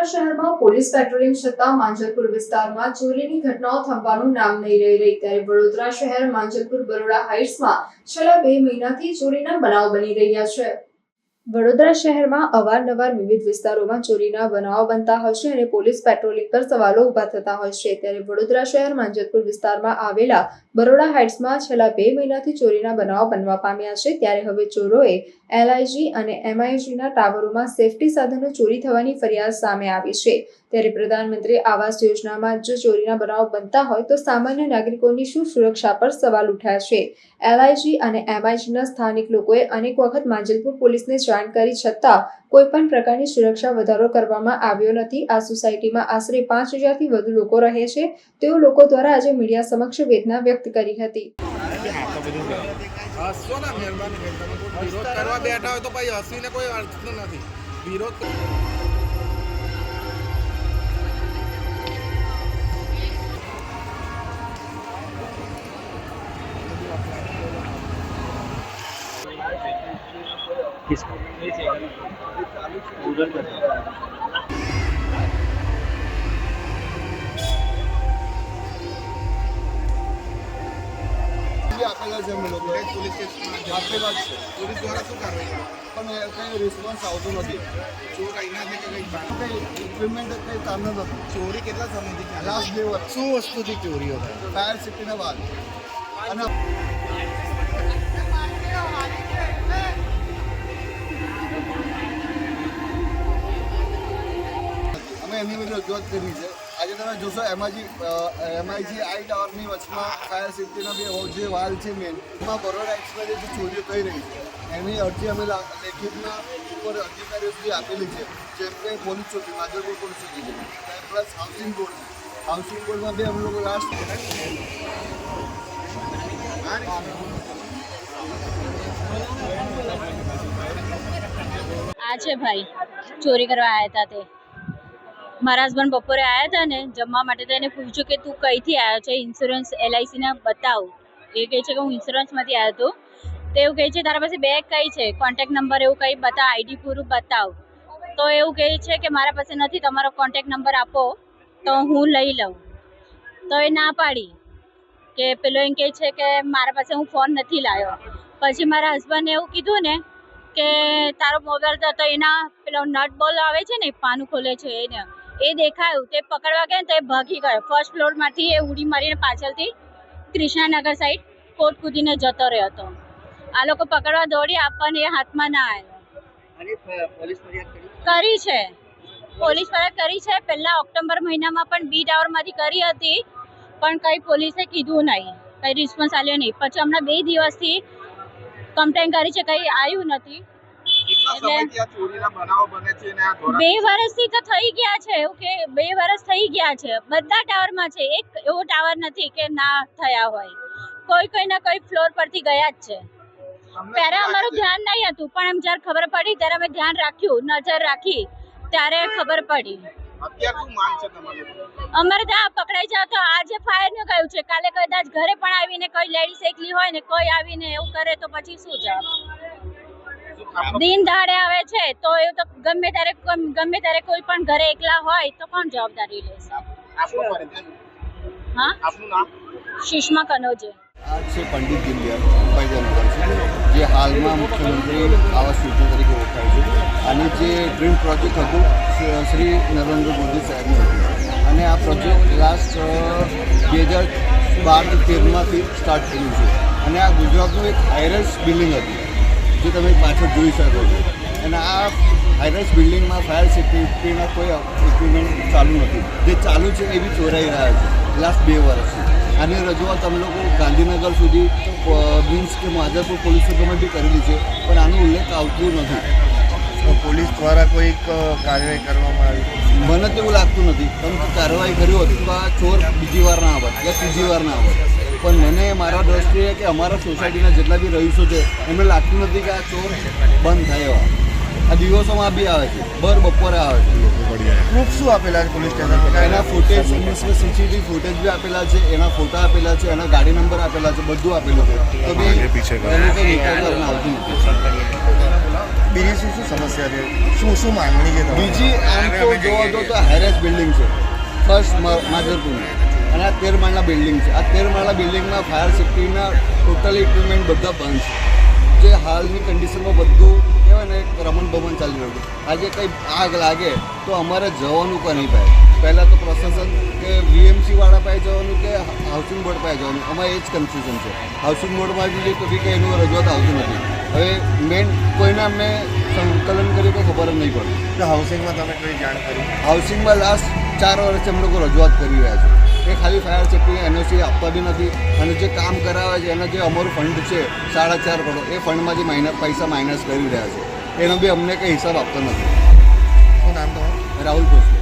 વડોદરા શહેરમાં police patrolling છતાં માંજલપુર વિસ્તારમાં ચોરીની ઘટનાઓ થંભવાનું નામ નહીં રહી રહી. ત્યારે વડોદરા શહેર માંજલપુર બરોડા હાઇટ્સમાં છેલ્લા બે મહિનાથી ચોરીના બનાવ બની રહ્યા છે. વડોદરા શહેરમાં અવારનવાર વિવિધ વિસ્તારોમાં ચોરીના બનાવો બનતા છે અને પોલીસ પેટ્રોલિંગ પર સવાલો ઊભા થતા હોય છે. ત્યારે વડોદરા શહેર માંજલપુર વિસ્તારમાં આવેલા બરોડા હાઇટ્સમાં છેલ્લા બે મહિનાથી ચોરીના બનાવો બનવા પામ્યા છે. ત્યારે હવે ચોરોએ એલઆઈજી અને એમઆઈજીના ટાવરોમાં સેફટી સાધનો ચોરી થવાની ફરિયાદ સામે આવી છે. ત્યારે પ્રધાનમંત્રી આવાસ યોજનામાં જો ચોરીના બનાવ બનતા હોય તો સામાન્ય નાગરિકોની શું સુરક્ષા પર સવાલ ઉઠ્યા છે? એલઆઈજી અને એમઆઈજીના સ્થાનિક લોકોએ અનેક વખત માંજલપુર પોલીસને જાણ કરી છતાં કોઈપણ પ્રકારની સુરક્ષા વધારો કરવામાં આવ્યો નથી. આ સોસાયટીમાં આશરે પાંચ હજારથી વધુ લોકો રહે છે. તેઓ લોકો દ્વારા આજે મીડિયા સમક્ષ વેદના વ્યક્ત કરી હતી. હસો ના મહેરબાની તમે કોઈ વિરોધ કરવા બેઠા હોય તો પછી હસીને કોઈ અર્થ નથી. વિરોધ બી આપેલા છે અમે લોકો પોલીસ આપેલા જ છે. પોલીસ દ્વારા શું કાર્યવાહી કરે? પણ કંઈ રિસ્પોન્સ આવતો નથી. ચોર અહીંના છે કે કંઈ ઇક્વિપમેન્ટ કંઈ કામ નથી. ચોરી કેટલા સમયથી લાસ્ટ બે વર્ષ. શું વસ્તુથી ચોરીઓ થાય? ફાયર સિટીના બાદ અને અમે એની રજૂઆત કરી છે. આજે તમે જોશો એમઆઈજી એમઆઈજી આઈ ટાવરની વચમાં ફાયર સેફ્ટીના બે જે વાલ છે મેન એમાં બરોડા એક્સપ્રેસ જે ચોરીઓ થઈ રહી છે. એની અરજી અમે લેખિતમાં ઉપર અધિકારીઓ સુધી આપેલી છે જેમ કે પોલીસ ચોકી માધવપુર પોલીસ ચોકી છે. પ્લસ હાઉસિંગ બોર્ડ હાઉસિંગ બોર્ડમાં બી અમે લોકો લાસ્ટ આ છે ભાઈ, ચોરી કરવા આવ્યા હતા તે. મારા હસબન્ડ બપોરે આવ્યા હતા ને, જમવા માટે તો એને પૂછ્યું કે તું કઈથી આવ્યો છે? ઇન્સ્યોરન્સ એલઆઈસીના બતાવ. એ કહે છે કે હું ઇન્સ્યોરન્સમાંથી આવ્યો હતો તો. એવું કહે છે, તારા પાસે બેગ કઈ છે? કોન્ટેક્ટ નંબર એવું કંઈ બતાવ આઈડી પૂરું બતાવ. તો એવું કહે છે કે મારા પાસે નથી, તમારો કોન્ટેક્ટ નંબર આપો, તો હું લઈ લઉં. તો એ ના પાડી. કે પેલો એમ કહે છે કે મારા પાસે હું ફોન નથી લાવ્યો. પછી મારા હસબન્ડે એવું કીધું ને કે તારો મોબાઈલ તો તો એના પેલો નટ બોલ આવે છે ને પાનું ખોલે છે એને. એ દેખાયું તે પકડવા ગયા તો એ ભાગી ગયો. ફર્સ્ટ ફ્લોરમાંથી એ ઉડી મારીને પાછળથી કૃષ્ણાનગર સાઈડ કોટ કૂદીને જતો રહ્યો હતો. આ લોકો પકડવા દોડી આપણને એ હાથમાં ના આવ્યો. કરી? છે. પોલીસ ફરિયાદ કરી છે. પહેલા ઓક્ટોબર મહિનામાં પણ બી ટાવરમાંથી કરી હતી પણ કઈ પોલીસે કીધું નહીં. કઈ રિસ્પોન્સ આવ્યો નહીં. પછી હમણાં બે દિવસથી કમ્પ્લેન કરી છે કઈ આવ્યું નથી. બે વર્ષથી તો થઈ ગયા છે એવું કે બે વર્ષ થઈ ગયા છે. બધા ટાવરમાં છે એક એવો ટાવર નથી કે ના થયા હોય. કોઈ કોઈ ના કોઈ ફ્લોર પરથી ગયા જ છે. ત્યારે અમારું ધ્યાન નહીં હતું પણ એમ જ્યારે ખબર પડી ત્યારે અમે ધ્યાન રાખ્યું નજર રાખી ત્યારે ખબર પડી. અમારે ત્યાં પકડાઈ જાવ તો આજે ફાયરનું કહ્યું છે. કાલે કદાચ ઘરે પણ આવીને કોઈ લેડીઝ એકલી હોય ને કોઈ આવીને એવું કરે તો પછી શું આપનો દિન દાડે આવે છે તો એવું તો ગમે ત્યારે ગમે ત્યારે કોઈ પણ ઘરે એકલા હોય તો કોણ જવાબદારી લેશે હા? આપનું નામ? સુષ્મા કનોજે. આ છે પંડિત દિનદયાળ ઉપાધ્યાય જે હાલમાં મુખ્યમંત્રી આવાસ યોજના તરીકે ઓળખાય છે. અને જે ડ્રીમ પ્રોજેક્ટ હતું શ્રી નરેન્દ્ર મોદી સાહેબનું હતું. અને આ પ્રોજેક્ટ લાસ્ટ બે હજાર બાર તેરમાંથી સ્ટાર્ટ થયું છે. અને આ ગુજરાતનું એક હાઈરેસ બિલ્ડિંગ હતું. જે તમે પાછળ જોઈ શકો છો. અને આ હાઈરાઇસ બિલ્ડિંગમાં ફાયર સેફ્ટીના કોઈ ઇક્વિપમેન્ટ ચાલુ નથી. જે ચાલુ છે એ બી ચોરાઈ રહ્યા છે લાસ્ટ બે વર્ષથી આની રજૂઆત અમે લોકો ગાંધીનગર સુધી મીન્સ કે માધવપુર પોલીસ તમે બી કરેલી છે પણ આનો ઉલ્લેખ આવતો નથી. પોલીસ દ્વારા કોઈક કાર્યવાહી કરવામાં આવી? મને તો એવું લાગતું નથી. તમે કાર્યવાહી કરી હોત તો આ ચોર બીજી વાર ના આવત યા ત્રીજી વાર ના આવત. પણ મને મારા દ્રષ્ટિએ કે અમારા સોસાયટીના જેટલા બી રહીશો છે એમને લાગતું નથી કે આ ચોર બંધ થાય. એવા આ દિવસોમાં બી આવે છે બર બપોરે આવે છે. પ્રૂફ શું આપેલા છે પોલીસ સ્ટેશન એના ફૂટેજ સીસીટીવી ફૂટેજ બી આપેલા છે એના ફોટા આપેલા છે એના ગાડી નંબર આપેલા છે બધું આપેલું છે. તો બી એનું કંઈ નિકાલ આવતું નથી. બીજી શું શું સમસ્યા છે? શું શું માંગણી છે બીજી આમ તો જોવા તો હેરેસ બિલ્ડિંગ છે. ફર્સ્ટ માધરપુરની અને આ તેર માળના બિલ્ડિંગ છે. આ તેર માળના બિલ્ડિંગમાં ફાયર સેફ્ટીના ટોટલ ઇક્વિપમેન્ટ બધા બંધ છે. જે હાલની કન્ડિશનમાં બધું કહેવાય ને રમણ ભમણ ચાલી રહ્યું છે. આજે કંઈ આગ લાગે તો અમારે જવાનું પણ નહીં પાય પહેલાં તો પ્રશાસન કે વીએમસી વાળા પાસે જવાનું કે હાઉસિંગ બોર્ડ પાસે જવાનું? અમારે એ જ કન્ફ્યુઝન છે. હાઉસિંગ બોર્ડમાં જોઈએ તો બી કંઈ એનું રજૂઆત આવતી નથી. હવે મેઇન કોઈને અમને સંકલન કર્યું તો ખબર જ નહીં પડે. હાઉસિંગમાં તમે કઈ જાણ કરી? હાઉસિંગમાં લાસ્ટ ચાર વર્ષથી અમે લોકો રજૂઆત કરી રહ્યા છે. એ ખાલી ફાયર સેફ્ટી એનઓસી આપતા બી નથી. અને જે કામ કરાવે છે એનો જે અમારું ફંડ છે સાડા ચાર કરોડ એ ફંડમાં જે માઇનસ પૈસા માઇનસ કરી રહ્યા છે. એનો બી અમને કંઈ હિસાબ આપતો નથી. શું નામ તમારું? રાહુલ ભોસલે.